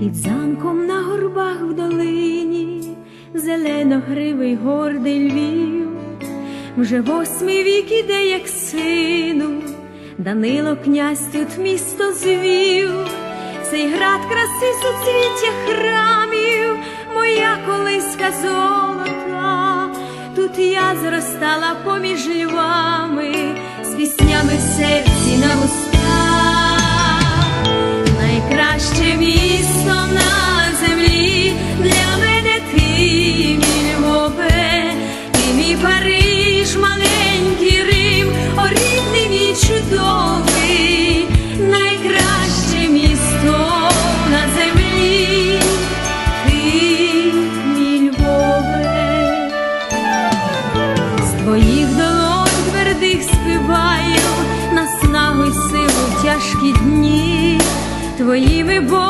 під замком на горбах в долині, зеленогривий гордий львів, вже восьмий вік іде, як сину, Данило князь тут місто звів, цей град краси суцвіття храмів, моя колиська золота, тут я зростала поміж львами, з піснями в серці на уста, Найкраще мій твоїх долонь твердих співаю, наснагу й силу тяжкі дні твоїми бо.